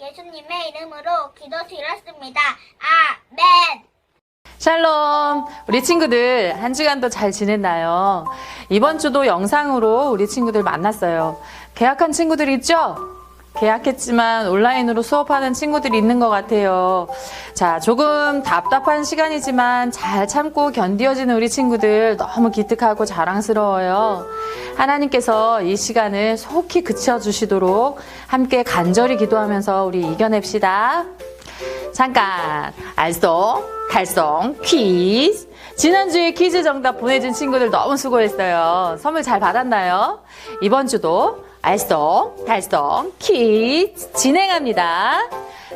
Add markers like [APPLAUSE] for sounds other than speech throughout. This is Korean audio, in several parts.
예수님의 이름으로 기도드렸습니다. 아멘! 샬롬! 우리 친구들 한 주간도 잘 지냈나요? 이번 주도 영상으로 우리 친구들 만났어요. 계약한 친구들 있죠? 계약했지만 온라인으로 수업하는 친구들이 있는 것 같아요. 자, 조금 답답한 시간이지만 잘 참고 견디어지는 우리 친구들 너무 기특하고 자랑스러워요. 하나님께서 이 시간을 속히 그쳐주시도록 함께 간절히 기도하면서 우리 이겨냅시다. 잠깐 알쏭 달쏭 퀴즈 지난주에 퀴즈 정답 보내준 친구들 너무 수고했어요 선물 잘 받았나요? 이번 주도 알쏭 달쏭 퀴즈 진행합니다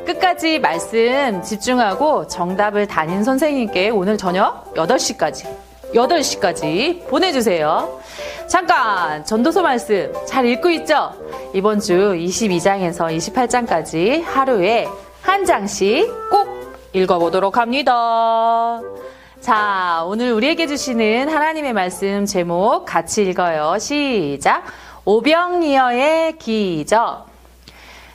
끝까지 말씀 집중하고 정답을 담임 선생님께 오늘 저녁 8시까지 8시까지 보내주세요. 잠깐! 전도서 말씀 잘 읽고 있죠? 이번 주 22장에서 28장까지 하루에 한 장씩 꼭 읽어보도록 합니다. 자, 오늘 우리에게 주시는 하나님의 말씀 제목 같이 읽어요. 시작. 오병이어의 기적.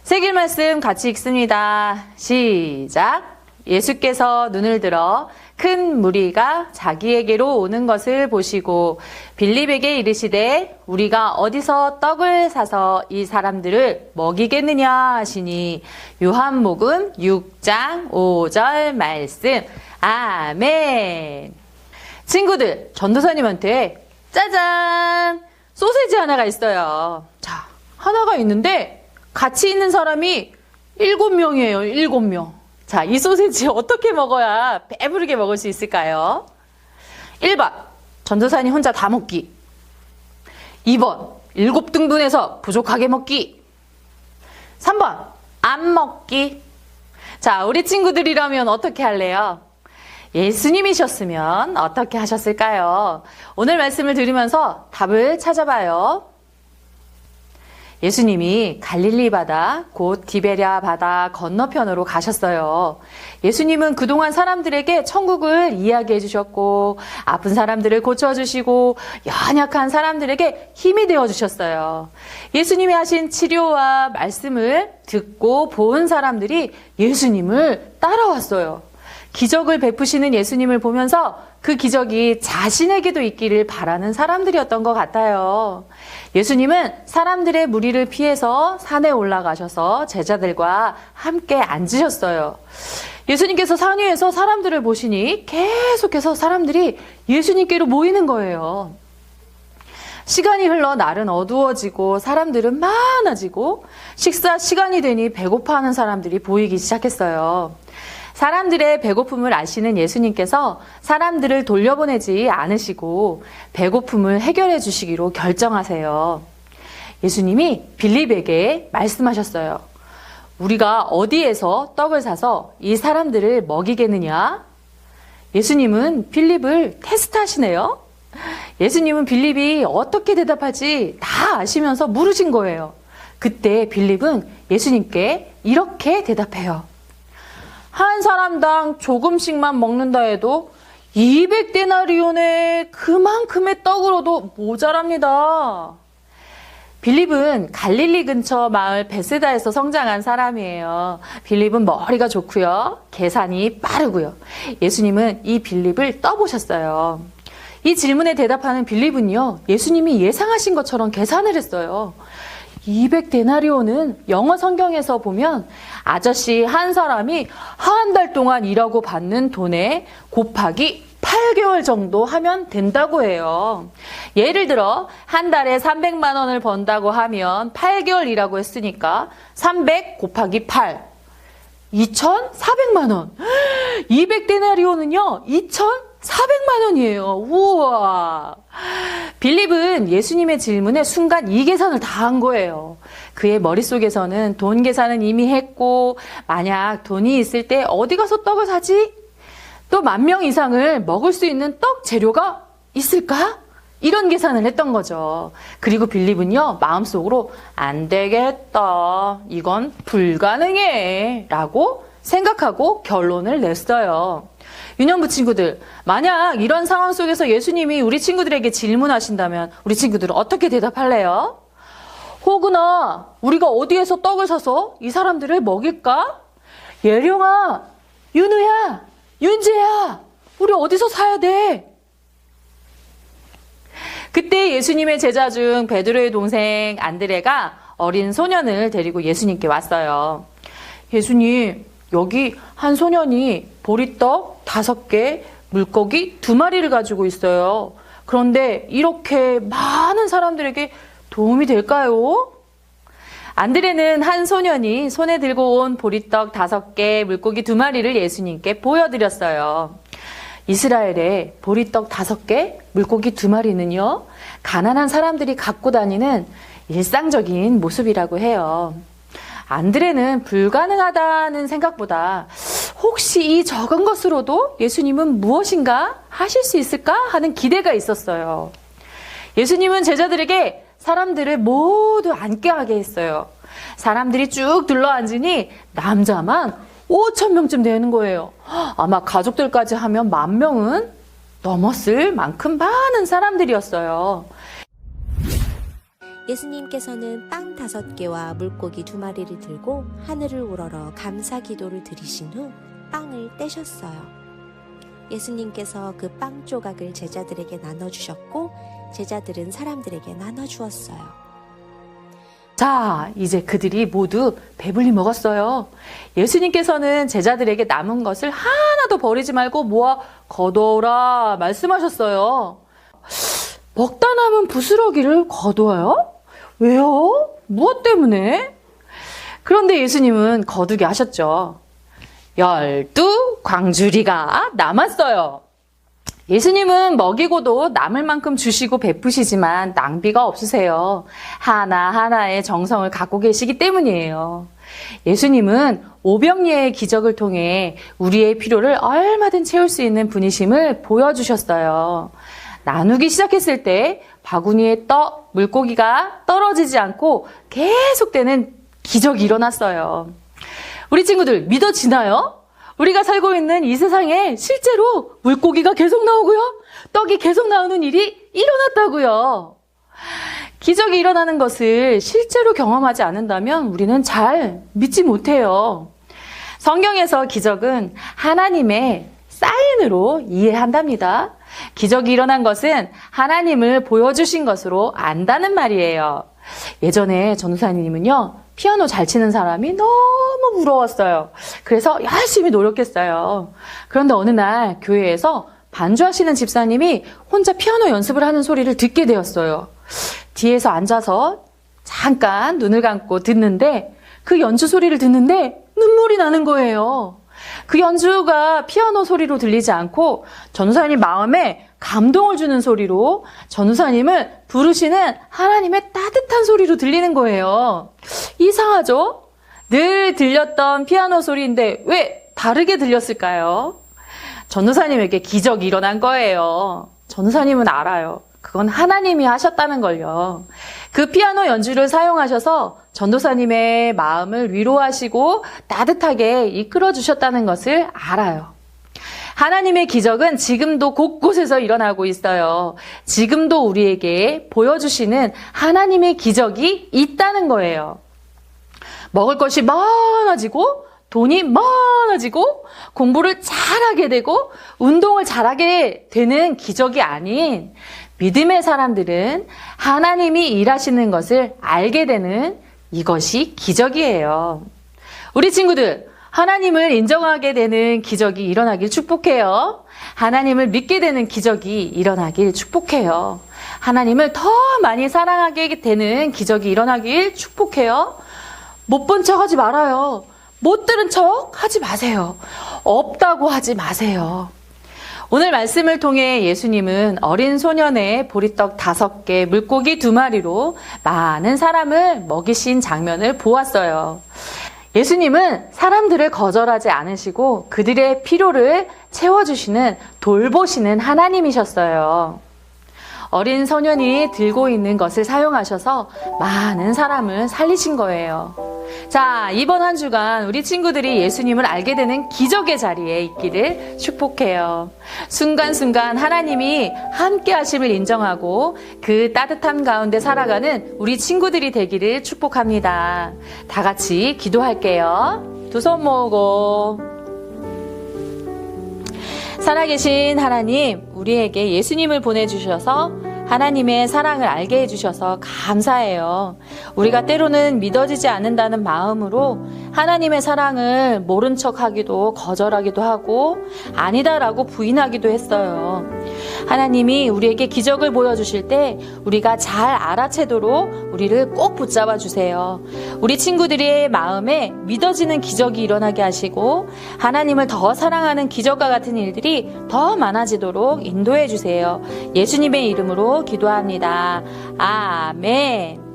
세길 말씀 같이 읽습니다. 시작. 예수께서 눈을 들어 큰 무리가 자기에게로 오는 것을 보시고 빌립에게 이르시되 우리가 어디서 떡을 사서 이 사람들을 먹이겠느냐 하시니 요한복음 6장 5절 말씀 아멘 친구들 전도사님한테 짜잔 소세지 하나가 있어요 자 하나가 있는데 같이 있는 사람이 일곱 명이에요 일곱 명 자, 이 소세지 [LAUGHS] 어떻게 먹어야 배부르게 먹을 수 있을까요? 1번, 전도사님 혼자 다 먹기. 2번, 일곱 등분해서 부족하게 먹기. 3번, 안 먹기. 자, 우리 친구들이라면 어떻게 할래요? 예수님이셨으면 어떻게 하셨을까요? 오늘 말씀을 들으면서 답을 찾아봐요. 예수님이 갈릴리 바다, 곧 디베랴 바다 건너편으로 가셨어요. 예수님은 그동안 사람들에게 천국을 이야기해 주셨고, 아픈 사람들을 고쳐주시고, 연약한 사람들에게 힘이 되어 주셨어요. 예수님이 하신 치료와 말씀을 듣고 본 사람들이 예수님을 따라왔어요. 기적을 베푸시는 예수님을 보면서 그 기적이 자신에게도 있기를 바라는 사람들이었던 것 같아요. 예수님은 사람들의 무리를 피해서 산에 올라가셔서 제자들과 함께 앉으셨어요. 예수님께서 산 위에서 사람들을 보시니 계속해서 사람들이 예수님께로 모이는 거예요. 시간이 흘러 날은 어두워지고 사람들은 많아지고 식사 시간이 되니 배고파하는 사람들이 보이기 시작했어요. 사람들의 배고픔을 아시는 예수님께서 사람들을 돌려보내지 않으시고 배고픔을 해결해 주시기로 결정하세요. 예수님이 빌립에게 말씀하셨어요. 우리가 어디에서 떡을 사서 이 사람들을 먹이겠느냐? 예수님은 빌립을 테스트하시네요. 예수님은 빌립이 어떻게 대답할지 다 아시면서 물으신 거예요. 그때 빌립은 예수님께 이렇게 대답해요. 한 사람당 조금씩만 먹는다 해도 200데나리온의 그만큼의 떡으로도 모자랍니다. 빌립은 갈릴리 근처 마을 베세다에서 성장한 사람이에요. 빌립은 머리가 좋고요. 계산이 빠르고요. 예수님은 이 빌립을 떠보셨어요. 이 질문에 대답하는 빌립은요. 예수님이 예상하신 것처럼 계산을 했어요. 200데나리온은 영어 성경에서 보면 아저씨 한 사람이 한 달 동안 일하고 받는 돈에 곱하기 8개월 정도 하면 된다고 해요. 예를 들어 한 달에 300만 원을 번다고 하면 8개월 일하고 했으니까 300 곱하기 8 2,400만 원. 200데나리온은요. 2,400만 원이에요. 우와. 빌립은 예수님의 질문에 순간 이 계산을 다 한 거예요. 그의 머릿속에서는 돈 계산은 이미 했고, 만약 돈이 있을 때 어디 가서 떡을 사지? 또 만 명 이상을 먹을 수 있는 떡 재료가 있을까? 이런 계산을 했던 거죠. 그리고 빌립은요, 마음속으로 안 되겠다. 이건 불가능해. 라고 생각하고 결론을 냈어요. 유년부 친구들, 만약 이런 상황 속에서 예수님이 우리 친구들에게 질문하신다면 우리 친구들은 어떻게 대답할래요? 혹은아, 우리가 어디에서 떡을 사서 이 사람들을 먹일까? 예령아, 윤우야, 윤재야, 우리 어디서 사야 돼? 그때 예수님의 제자 중 베드로의 동생 안드레가 어린 소년을 데리고 예수님께 왔어요. 예수님, 여기 한 소년이 보리떡 다섯 개, 물고기 두 마리를 가지고 있어요. 그런데 이렇게 많은 사람들에게 도움이 될까요? 안드레는 한 소년이 손에 들고 온 보리떡 다섯 개, 물고기 두 마리를 예수님께 보여드렸어요. 이스라엘의 보리떡 다섯 개, 물고기 두 마리는요, 가난한 사람들이 갖고 다니는 일상적인 모습이라고 해요. 안드레는 불가능하다는 생각보다 혹시 이 적은 것으로도 예수님은 무엇인가 하실 수 있을까 하는 기대가 있었어요. 예수님은 제자들에게 사람들을 모두 앉게 하게 했어요. 사람들이 쭉 둘러앉으니 남자만 5천 명쯤 되는 거예요. 아마 가족들까지 하면 만 명은 넘었을 만큼 많은 사람들이었어요. 예수님께서는 빵 다섯 개와 물고기 두 마리를 들고 하늘을 우러러 감사 기도를 드리신 후 빵을 떼셨어요. 예수님께서 그 빵 조각을 제자들에게 나눠주셨고 제자들은 사람들에게 나눠주었어요. 자, 이제 그들이 모두 배불리 먹었어요. 예수님께서는 제자들에게 남은 것을 하나도 버리지 말고 모아 거둬오라 말씀하셨어요. 먹다 남은 부스러기를 거두어요? 왜요? 무엇 때문에? 그런데 예수님은 거두게 하셨죠. 열두 광주리가 남았어요. 예수님은 먹이고도 남을 만큼 주시고 베푸시지만 낭비가 없으세요. 하나하나의 정성을 갖고 계시기 때문이에요. 예수님은 오병리의 기적을 통해 우리의 필요를 얼마든 채울 수 있는 분이심을 보여주셨어요. 나누기 시작했을 때 바구니에 떡, 물고기가 떨어지지 않고 계속되는 기적이 일어났어요. 우리 친구들 믿어지나요? 우리가 살고 있는 이 세상에 실제로 물고기가 계속 나오고요. 떡이 계속 나오는 일이 일어났다고요. 기적이 일어나는 것을 실제로 경험하지 않는다면 우리는 잘 믿지 못해요. 성경에서 기적은 하나님의 사인으로 이해한답니다. 기적이 일어난 것은 하나님을 보여주신 것으로 안다는 말이에요. 예전에 전우사님은요, 피아노 잘 치는 사람이 너무 부러웠어요. 그래서 열심히 노력했어요. 그런데 어느 날 교회에서 반주하시는 집사님이 혼자 피아노 연습을 하는 소리를 듣게 되었어요. 뒤에서 앉아서 잠깐 눈을 감고 듣는데 그 연주 소리를 듣는데 눈물이 나는 거예요. 그 연주가 피아노 소리로 들리지 않고 전우사님 마음에 감동을 주는 소리로 전우사님을 부르시는 하나님의 따뜻한 소리로 들리는 거예요. 이상하죠? 늘 들렸던 피아노 소리인데 왜 다르게 들렸을까요? 전우사님에게 기적이 일어난 거예요. 전우사님은 알아요. 그건 하나님이 하셨다는 걸요. 그 피아노 연주를 사용하셔서 전도사님의 마음을 위로하시고 따뜻하게 이끌어 주셨다는 것을 알아요. 하나님의 기적은 지금도 곳곳에서 일어나고 있어요. 지금도 우리에게 보여주시는 하나님의 기적이 있다는 거예요. 먹을 것이 많아지고 돈이 많아지고 공부를 잘하게 되고 운동을 잘하게 되는 기적이 아닌 믿음의 사람들은 하나님이 일하시는 것을 알게 되는 이것이 기적이에요. 우리 친구들, 하나님을 인정하게 되는 기적이 일어나길 축복해요. 하나님을 믿게 되는 기적이 일어나길 축복해요. 하나님을 더 많이 사랑하게 되는 기적이 일어나길 축복해요. 못 본 척 하지 말아요. 못 들은 척 하지 마세요. 없다고 하지 마세요. 오늘 말씀을 통해 예수님은 어린 소년의 보리떡 다섯 개, 물고기 두 마리로 많은 사람을 먹이신 장면을 보았어요. 예수님은 사람들을 거절하지 않으시고 그들의 필요를 채워주시는 돌보시는 하나님이셨어요. 어린 소년이 들고 있는 것을 사용하셔서 많은 사람을 살리신 거예요. 자, 이번 한 주간 우리 친구들이 예수님을 알게 되는 기적의 자리에 있기를 축복해요. 순간순간 하나님이 함께 하심을 인정하고 그 따뜻한 가운데 살아가는 우리 친구들이 되기를 축복합니다. 다 같이 기도할게요. 두 손 모으고. 살아계신 하나님, 우리에게 예수님을 보내주셔서 하나님의 사랑을 알게 해주셔서 감사해요. 우리가 때로는 믿어지지 않는다는 마음으로 하나님의 사랑을 모른 척 하기도 거절하기도 하고 아니다라고 부인하기도 했어요. 하나님이 우리에게 기적을 보여주실 때 우리가 잘 알아채도록 우리를 꼭 붙잡아 주세요. 우리 친구들의 마음에 믿어지는 기적이 일어나게 하시고 하나님을 더 사랑하는 기적과 같은 일들이 더 많아지도록 인도해 주세요. 예수님의 기도합니다. 아멘.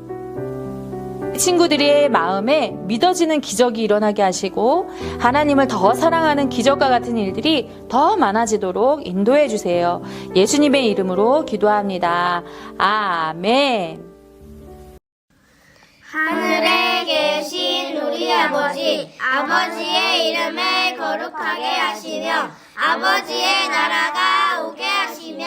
친구들의 마음에 믿어지는 기적이 일어나게 하시고 하나님을 더 사랑하는 기적과 같은 일들이 더 많아지도록 인도해 주세요. 예수님의 이름으로 기도합니다. 아멘. 하늘에 계신 우리 아버지, 아버지의 이름을 거룩하게 하시며, 아버지의 나라가 오게 하시며,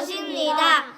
것입니다.